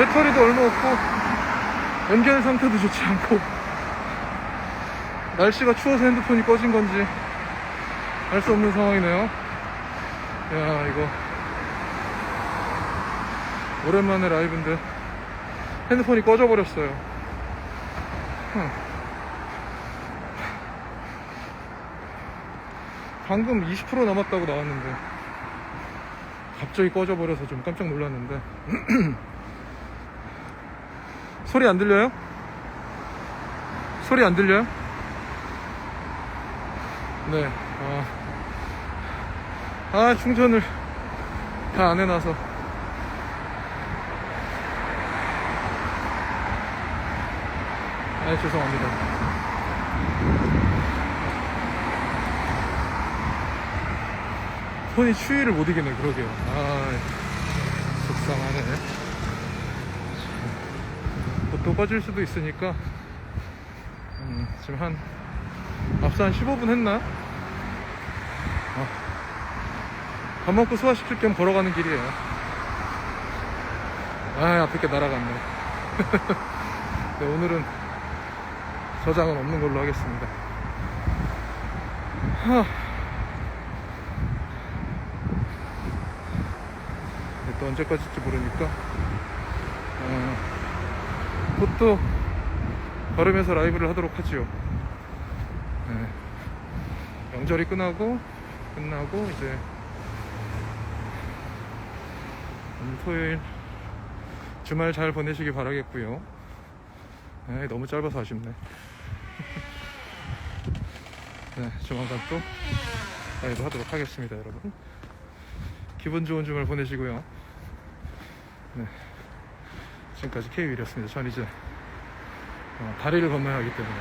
배터리도 얼마 없고 연결 상태도 좋지 않고 날씨가 추워서 핸드폰이 꺼진 건지 알 수 없는 상황이네요. 야 이거 오랜만에 라이브인데 핸드폰이 꺼져 버렸어요. 방금 20% 남았다고 나왔는데 갑자기 꺼져 버려서 좀 깜짝 놀랐는데 소리 안 들려요? 소리 안 들려요? 네. 아, 아 충전을 다 안 해놔서. 아, 죄송합니다. 손이 추위를 못 이기네, 그러게요. 아, 속상하네. 꺼질 수도 있으니까, 음, 지금 한, 앞서 한 15분 했나? 어. 밥 먹고 소화시킬 겸 걸어가는 길이에요. 아, 앞에 게 날아갔네. 네, 오늘은 저장은 없는 걸로 하겠습니다. 하. 네, 또 언제까지일지 모르니까, 어, 곧또 걸으면서 라이브를 하도록 하지요. 네. 명절이 끝나고 끝나고 이제 오늘 토요일 주말 잘 보내시기 바라겠고요. 네, 너무 짧아서 아쉽네. 네, 조만간 또 라이브 하도록 하겠습니다, 여러분. 기분 좋은 주말 보내시고요. 네, 지금까지 K-윌이었습니다. 전 이제 어, 다리를 건너야 하기 때문에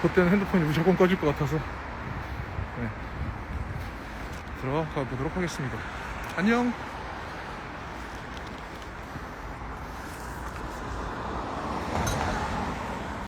그때는 핸드폰이 무조건 꺼질 것 같아서 네. 들어가 보도록 하겠습니다. 안녕.